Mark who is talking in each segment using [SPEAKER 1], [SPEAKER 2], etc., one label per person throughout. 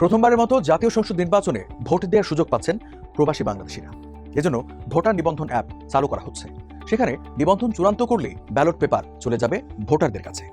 [SPEAKER 1] প্রথমবারের মতো জাতীয় সংসদ নির্বাচনে ভোট দেওয়ার সুযোগ পাচ্ছেন প্রবাসী বাংলাদেশিরা। এজন্য ভোটার নিবন্ধন অ্যাপ চালু করা হচ্ছে। সেখানে নিবন্ধন চূড়ান্ত করলেই ব্যালট পেপার চলে যাবে ভোটারদের কাছে।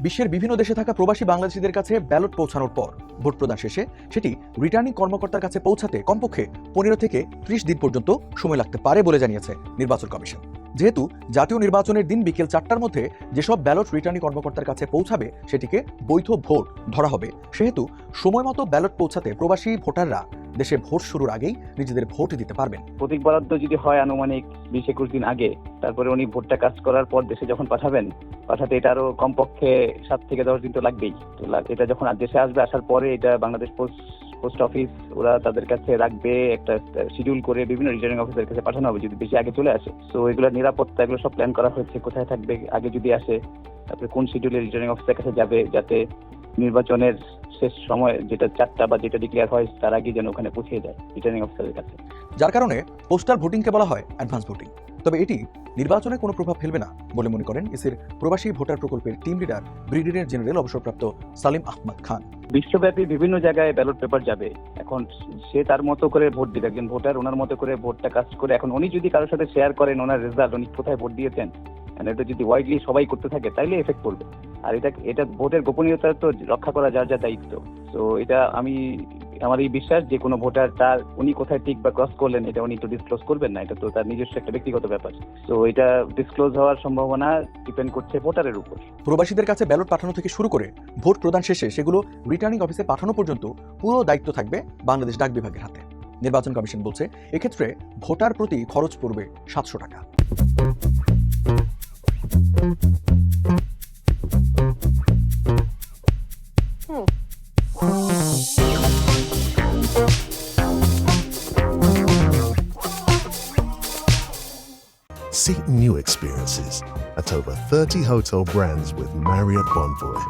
[SPEAKER 1] বিশ্বের বিভিন্ন দেশে থাকা প্রবাসী বাংলাদেশিদের কাছে ব্যালট পৌঁছানোর পর ভোট প্রদান শেষে সেটি রিটার্নিং কর্মকর্তার কাছে পৌঁছাতে কমপক্ষে পনেরো থেকে ত্রিশ দিন পর্যন্ত সময় লাগতে পারে বলে জানিয়েছে নির্বাচন কমিশন। যেহেতু জাতীয় নির্বাচনের দিন বিকেল চারটার মধ্যে যেসব ব্যালট রিটার্নিং কর্মকর্তার কাছে পৌঁছাবে, সেটিকে বৈধ ভোট ধরা হবে। সেহেতু সময় মতো ব্যালট পৌঁছাতে প্রবাসী ভোটাররা দেশে ভোট শুরুর আগেই নিজেদের ভোট দিতে পারবেন।
[SPEAKER 2] প্রতীক বরাদ্দ যদি হয় আনুমানিক বিশ একুশ দিন আগে, তারপরে উনি ভোটটা কাজ করার পর দেশে যখন পাঠাবেন, পাঠাতে এটা আরও কমপক্ষে সাত থেকে দশ দিন তো লাগবেই। এটা যখন দেশে আসবে, আসার পরে এটা বাংলাদেশ পোস্ট পোস্ট অফিস ওরা তাদের কাছে রাখবে একটা শিডিউল করে বিভিন্ন রিটার্নিং অফিসের কাছে পাঠানো হবে যদি বেশি আগে চলে আসে। তো এগুলোর নিরাপত্তা, এগুলো সব প্ল্যান করা হয়েছে, কোথায় থাকবে, আগে যদি আসে, তারপরে কোন শিডিউলে রিটার্নিং অফিসের কাছে যাবে, যাতে নির্বাচনের শেষ সময় যেটা চারটা বা যেটা ডিক্লেয়ার হয়, তার আগে যেন ওখানে পৌঁছে যায় রিটার্নিং অফিসারের কাছে।
[SPEAKER 1] যার কারণে পোস্টাল ভোটিংকে বলা হয় অ্যাডভান্স ভোটিং তবে এটি নির্বাচনে কোনো প্রভাব ফেলবে না বলে মনে করেন ইসির প্রবাসী ভোটার প্রকল্পের টিম লিডার ব্রিগেডিয়ার জেনারেল অবসরপ্রাপ্ত সালিম আহমদ খান।
[SPEAKER 2] বিশ্বব্যাপী বিভিন্ন জায়গায় ব্যালট পেপার যাবে। এখন সে তার মতো করে ভোট দিবে। একজন ভোটার ওনার মতো করে ভোটটা কাজ করে এখন উনি যদি কারোর সাথে শেয়ার করেন ওনার রেজাল্ট উনি কোথায় ভোট দিয়েছেন? এটা যদি ওয়াইডলি সবাই করতে থাকে, তাইলে এফেক্ট পড়বে। আর এটা এটা ভোটের গোপনীয়তা তো রক্ষা করা যার যা দায়িত্ব। তো এটা আমি আমার এই বিশ্বাস যে কোনো ভোটার তার উনি কোথায় টিক বা ক্রস করলেন এটা উনি তো ডিসক্লোজ করবেন না এটা তো তার নিজস্ব একটা ব্যক্তিগত ব্যাপার। তো এটা ডিসক্লোজ হওয়ার সম্ভাবনা ডিপেন্ড করছে ভোটারের উপর।
[SPEAKER 1] প্রবাসীদের কাছে ব্যালট পাঠানো থেকে শুরু করে ভোট প্রদান শেষে সেগুলো রিটার্নিং অফিসে পাঠানো পর্যন্ত পুরো দায়িত্ব থাকবে বাংলাদেশ ডাক বিভাগের হাতে। নির্বাচন কমিশন বলছে এক্ষেত্রে ভোটার প্রতি খরচ পড়বে সাতশো টাকা।
[SPEAKER 3] Seek new experiences at over 30 hotel brands with Marriott Bonvoy.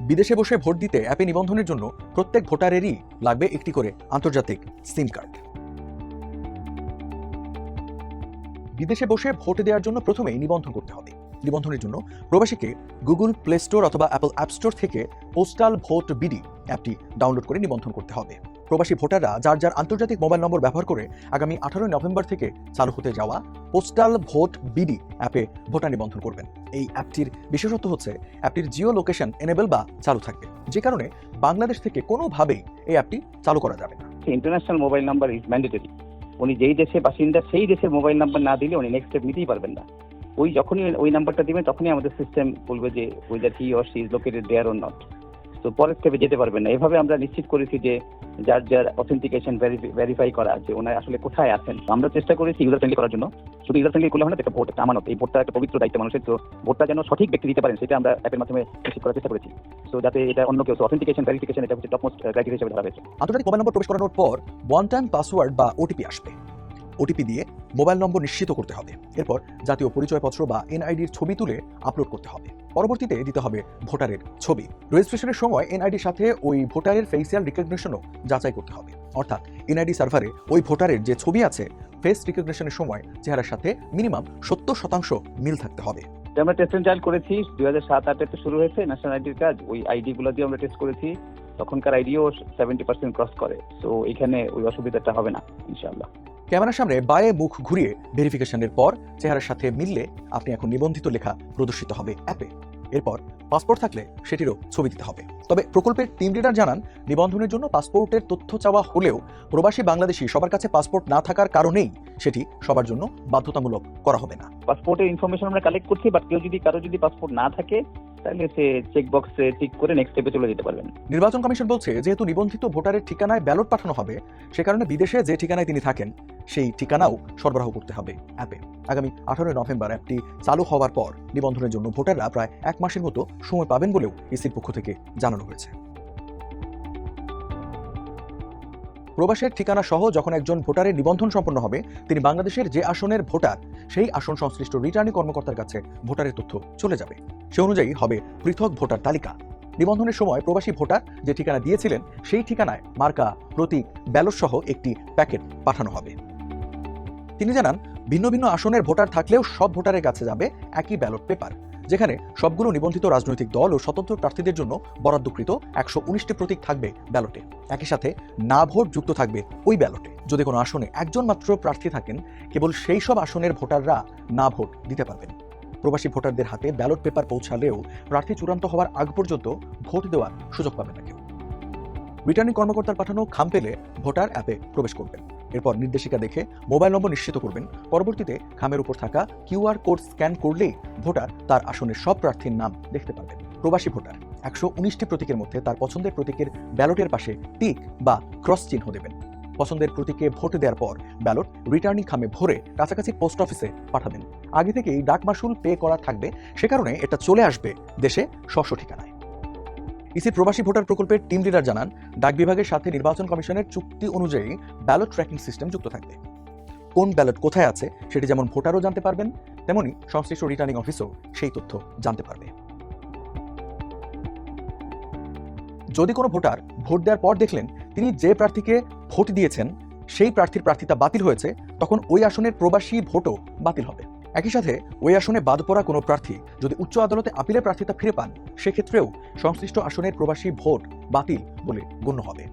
[SPEAKER 1] বিদেশে বসে ভোট দিতে অ্যাপে নিবন্ধনের জন্য প্রত্যেক ভোটারেরই লাগবে একটি করে আন্তর্জাতিক সিম কার্ড। বিদেশে বসে ভোট দেওয়ার জন্য প্রথমেই নিবন্ধন করতে হবে। নিবন্ধনের জন্য প্রবাসীকে গুগল প্লে স্টোর অথবা অ্যাপল অ্যাপ স্টোর থেকে পোস্টাল ভোট বিডি অ্যাপটি ডাউনলোড করে নিবন্ধন করতে হবে। প্রবাসী ভোটাররা যার যার আন্তর্জাতিক মোবাইল নম্বর ব্যবহার করে আগামী আঠারোই নভেম্বর থেকে চালু হতে যাওয়া পোস্টাল ভোট বিডি অ্যাপে ভোটার নিবন্ধন করবেন। এই অ্যাপটির বিশেষত্ব হচ্ছে অ্যাপটির জিও লোকেশন এনেবল বা চালু থাকবে। যে কারণে বাংলাদেশ থেকে কোনোভাবেই এই অ্যাপটি চালু করা যাবে
[SPEAKER 2] international mobile number is mandatory উনি যেই দেশে বাসিন্দা, সেই দেশের মোবাইল নাম্বার না দিলে উনি নেক্সট স্টেপ নিতেই পারবেন না। ওই যখনই ওই নাম্বারটা দিবেন, তখনই আমাদের সিস্টেম বলবে যে whether he or she is located there or not তো পরের স্টেপে যেতে পারবেন না। এভাবে আমরা নিশ্চিত করেছি যে যার যার অথেন্টিকেশন ভেরিফাই করা আছে, ওনার আসলে কোথায় আছেন। আমরা চেষ্টা করেছি ইউজার ফ্রেন্ডলি করার জন্য। শুধু ইউজার ফ্রেন্ডলি করলে হয় না ভোট একটা আমানত। এই ভোটটা একটা পবিত্র দায়িত্ব মানুষের। তো ভোটটা যেন সঠিক ব্যক্তি দিতে পারেন, সেটা আমরা অ্যাপের মাধ্যমে নিশ্চিত করার চেষ্টা করেছি। তো যাতে এটা অন্য কেউ অথেন্টিকেশন ভেরিফিকেশন এটা হচ্ছে টপমোস্ট ক্রাইটেরিয়া হিসেবে ধরা হয়েছে।
[SPEAKER 1] আন্তর্জাতিক মোবাইল নম্বর প্রবেশ করানোর পর ওয়ান টাইম পাসওয়ার্ড বা ওটিপি আসবে। ওটিপি দিয়ে মোবাইল নম্বর নিশ্চিত করতে হবে। এরপর জাতীয় পরিচয়পত্র বা এনআইডির ছবি তুলে আপলোড করতে হবে। পরবর্তীতে দিতে হবে ভোটারের ছবি। রেজিস্ট্রেশনের সময় এনআইডির সাথে ওই ভোটারের ফেসিয়াল রিকগনিশনও যাচাই করতে হবে। অর্থাৎ এনআইডি সার্ভারে ওই ভোটারের যে ছবি আছে ফেস রিকগনিশনের সময় চেহারার সাথে মিনিমাম সত্তর শতাংশ মিল থাকতে হবে।
[SPEAKER 2] আমরা টেস্ট এন্ড করেছি। দুই হাজার সাত আটে শুরু হয়েছে। ন্যাশনাল আইডির কাজ, ওই আইডি গুলো দিয়ে আমরা টেস্ট করেছি। তখনকার আইডিও সেভেন্টি পার্সেন্ট ক্রস করে। তো এখানে ওই অসুবিধাটা হবে না ইনশাআল্লাহ।
[SPEAKER 1] ক্যামেরার সামনে বায়ে মুখ ঘুরিয়ে ভেরিফিকেশনের পর চেহারার সাথে মিললে আপনি এখন নিবন্ধিত লেখা প্রদর্শিত হবে অ্যাপে। এরপর পাসপোর্ট থাকলে সেটিরও ছবি দিতে হবে। তবে প্রকল্পের টিম লিডার জানান নিবন্ধনের জন্য পাসপোর্টের তথ্য চাওয়া হলেও প্রবাসী বাংলাদেশি সবার কাছে পাসপোর্ট না থাকার কারণেই সেটি সবার জন্য বাধ্যতামূলক করা হবে না।
[SPEAKER 2] পাসপোর্টের ইনফরমেশন আমরা কালেক্ট করছি বাট কেউ যদি কারও যদি পাসপোর্ট না থাকে তাহলে সে চেক বক্সে টিক করে নেক্সট স্টেপে চলে যেতে পারবেন।
[SPEAKER 1] নির্বাচন কমিশন বলছে, যেহেতু নিবন্ধিত ভোটারের ঠিকানায় ব্যালট পাঠানো হবে, সে কারণে বিদেশে যে ঠিকানায় তিনি থাকেন, সেই ঠিকানাও সরবরাহ করতে হবে অ্যাপে। আগামী আঠারোই নভেম্বর অ্যাপটি চালু হওয়ার পর নিবন্ধনের জন্য ভোটাররা প্রায় এক মাসের মতো সময় পাবেন বলেও ইসির পক্ষ থেকে জানানো হয়েছে। প্রবাসের ঠিকানা সহ যখন একজন ভোটারের নিবন্ধন সম্পন্ন হবে, তিনি বাংলাদেশের যে আসনের ভোটার, সেই আসন সংশ্লিষ্ট রিটার্নিং কর্মকর্তার কাছে ভোটারের তথ্য চলে যাবে। সে অনুযায়ী হবে পৃথক ভোটার তালিকা। নিবন্ধনের সময় প্রবাসী ভোটার যে ঠিকানা দিয়েছিলেন, সেই ঠিকানায় মার্কা, প্রতীক, ব্যালট সহ একটি প্যাকেট পাঠানো হবে। তিনি জানান, ভিন্ন ভিন্ন আসনের ভোটার থাকলেও সব ভোটারের কাছে যাবে একই ব্যালট পেপার। যেখানে সবগুলো নিবন্ধিত রাজনৈতিক দল ও স্বতন্ত্র প্রার্থীদের জন্য বরাদ্দকৃত একশো উনিশটি প্রতীক থাকবে ব্যালটে। একই সাথে না ভোট যুক্ত থাকবে ওই ব্যালটে। যদি কোনো আসনে একজন মাত্র প্রার্থী থাকেন, কেবল সেই সব আসনের ভোটাররা না ভোট দিতে পারবেন। প্রবাসী ভোটারদের হাতে ব্যালট পেপার পৌঁছালেও প্রার্থী চূড়ান্ত হওয়ার আগ পর্যন্ত ভোট দেওয়ার সুযোগ পাবে না কেউ। রিটার্নিং কর্মকর্তার পাঠানো খাম পেলে ভোটার অ্যাপে প্রবেশ করবেন। এরপর নির্দেশিকা দেখে মোবাইল নম্বর নিশ্চিত করবেন। পরবর্তীতে খামের উপর থাকা কিউআর কোড স্ক্যান করলেই ভোটার তার আসনের সব প্রার্থীর নাম দেখতে পারবেন প্রবাসী ভোটার, একশো উনিশটি প্রতীকের মধ্যে তার পছন্দের প্রতীকের ব্যালটের পাশে টিক বা ক্রস চিহ্ন দেবেন। পছন্দের প্রতীকে ভোট দেওয়ার পর ব্যালট রিটার্নিং খামে ভরে কাছাকাছি পোস্ট অফিসে পাঠাবেন। আগে থেকেই ডাক মাসুল পে করা থাকবে, সে কারণে এটা চলে আসবে দেশে স্বস্ব ঠিকানায়। ইসির প্রবাসী ভোটার প্রকল্পের টিম লিডার জানান, ডাক বিভাগের সাথে নির্বাচন কমিশনের চুক্তি অনুযায়ী ব্যালট ট্র্যাকিং সিস্টেম যুক্ত থাকবে। কোন ব্যালট কোথায় আছে সেটি যেমন ভোটারও জানতে পারবেন, তেমনি সংশ্লিষ্ট রিটার্নিং অফিসও সেই তথ্য জানতে পারবে। যদি কোনো ভোটার ভোট দেওয়ার পর দেখলেন তিনি যে প্রার্থীকে ভোট দিয়েছেন, সেই প্রার্থীর প্রার্থিতা বাতিল হয়েছে, তখন ওই আসনের প্রবাসী ভোটও বাতিল হবে। একই সাথে ওই আসনে বাদ পড়া কোনো প্রার্থী যদি উচ্চ আদালতে আপিলের প্রার্থিতা ফিরে পান, সেক্ষেত্রেও সংশ্লিষ্ট আসনের প্রবাসী ভোট বাতিল বলে গণ্য হবে।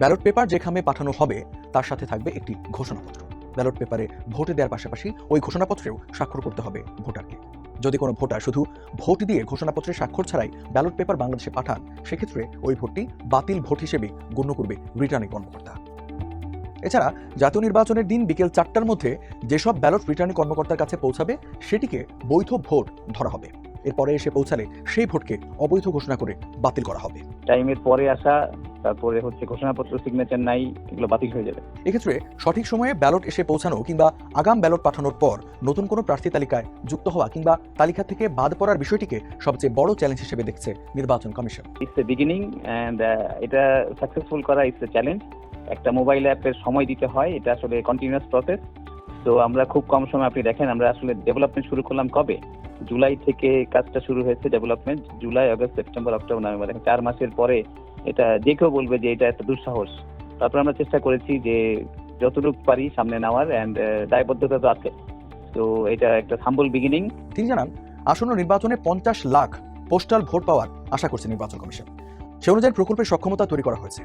[SPEAKER 1] ব্যালট পেপার যে খামে পাঠানো হবে, তার সাথে থাকবে একটি ঘোষণাপত্র। ব্যালট পেপারে ভোট দেওয়ার পাশাপাশি ওই ঘোষণাপত্রেও স্বাক্ষর করতে হবে ভোটারকে। যদি কোনো ভোটার শুধু ভোট দিয়ে ঘোষণাপত্রে স্বাক্ষর ছাড়াই ব্যালট পেপার বাংলাদেশে পাঠান, সেক্ষেত্রে ওই ভোটটি বাতিল ভোট হিসেবে গণ্য করবে রিটার্নিং কর্মকর্তা। এছাড়া জাতীয় নির্বাচনের দিন বিকেল চারটার মধ্যে যেসব ব্যালট রিটার্নিং কর্মকর্তার কাছে পৌঁছাবে সেটিকে বৈধ ভোট ধরা হবে। এরপরে এসে পৌঁছালে সেই ভোটকে অবৈধ ঘোষণা করে বাতিল করা হবে।
[SPEAKER 2] টাইমের পরে আসা তারপরে হচ্ছে ঘোষণাপত্র সিগনেচার নাই এগুলো বাতিল হয়ে যাবে।
[SPEAKER 1] এক্ষেত্রে সঠিক সময়ে ব্যালট এসে পৌঁছানো কিংবা আগাম ব্যালট পাঠানোর পর নতুন কোনো প্রার্থী তালিকায় যুক্ত হওয়া কিংবা তালিকা থেকে বাদ পড়ার বিষয়টিকে সবচেয়ে বড় চ্যালেঞ্জ হিসেবে দেখছে নির্বাচন commission.
[SPEAKER 2] It's a beginning and এটা সাকসেসফুল করা ইটস এ চ্যালেঞ্জ একটা মোবাইল অ্যাপের সময় দিতে হয়, এটা আসলে কন্টিনিউয়াস প্রসেস তো আমরা খুব কম সময়, আপনি দেখেন, আমরা আসলে ডেভেলপমেন্ট শুরু করলাম কবে? জুলাই থেকে কাজটা শুরু হয়েছে development July, August September October November, দেখেন, চার মাসের পরে এটা যে কেউ বলবে যে এটা একটা দুঃসাহস। তারপর আমরা চেষ্টা করেছি যে যতটুকু পারি সামনে নেওয়ার অ্যান্ড দায়বদ্ধতা তো আছে। তো এটা একটা সাম্বল বিগিনিং
[SPEAKER 1] তিনি জানান, আসন্ন নির্বাচনে পঞ্চাশ লাখ পোস্টাল ভোট পাওয়ার আশা করছে নির্বাচন কমিশন। সে অনুযায়ী প্রকল্পের সক্ষমতা তৈরি করা হয়েছে।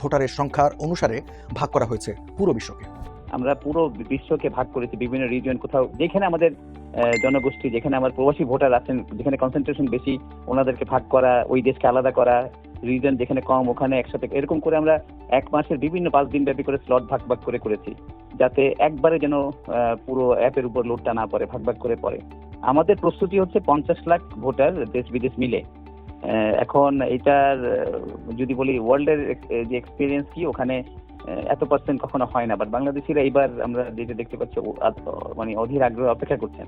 [SPEAKER 1] ভোটারের সংখ্যার অনুসারে ভাগ করা হয়েছে পুরো বিশ্বকে।
[SPEAKER 2] আমরা পুরো বিশ্বকে ভাগ করেছি, বিভিন্ন রিজিয়ন কোথাও। যেখানে আমাদের জনগোষ্ঠী, যেখানে আমার প্রবাসী ভোটার আছেন, যেখানে কনসেন্ট্রেশন বেশি, ওনাদেরকে ভাগ করা, ওই দেশকে আলাদা করা রিজন যেখানে কম, ওখানে একসাথে। এরকম করে আমরা এক মাসের বিভিন্ন পাঁচ দিন ব্যাপী করে স্লট ভাগ ভাগ করে করেছি, যাতে একবারে যেন পুরো অ্যাপের উপর লোডটা না পড়ে, ভাগ ভাগ করে পড়ে। আমাদের প্রস্তুতি হচ্ছে পঞ্চাশ লাখ ভোটার দেশ বিদেশ মিলে। এখন এটার যদি বলি ওয়ার্ল্ডের যে এক্সপিরিয়েন্স কি, ওখানে এত পার্সেন্ট কখনো হয় না বাট বাংলাদেশিরা এইবার আমরা যেটা দেখতে পাচ্ছি মানে অধীর আগ্রহ অপেক্ষা করছেন।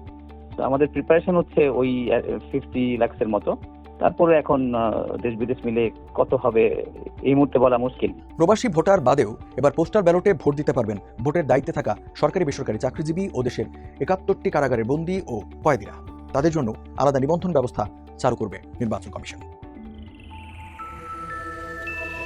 [SPEAKER 2] তো আমাদের প্রিপারেশন হচ্ছে ওই ফিফটি লাক্সের মতো। তারপরে এখন দেশ বিদেশ মিলে কত হবে, এই মুহূর্তে বলা মুশকিল।
[SPEAKER 1] প্রবাসী ভোটার বাদেও এবার পোস্টাল ব্যালটে ভোট দিতে পারবেন ভোটের দায়িত্বে থাকা সরকারি বেসরকারি চাকরিজীবী ও দেশের একাত্তরটি কারাগারের বন্দী ও কয়েদিরা। তাদের জন্য আলাদা নিবন্ধন ব্যবস্থা চালু করবে নির্বাচন কমিশন।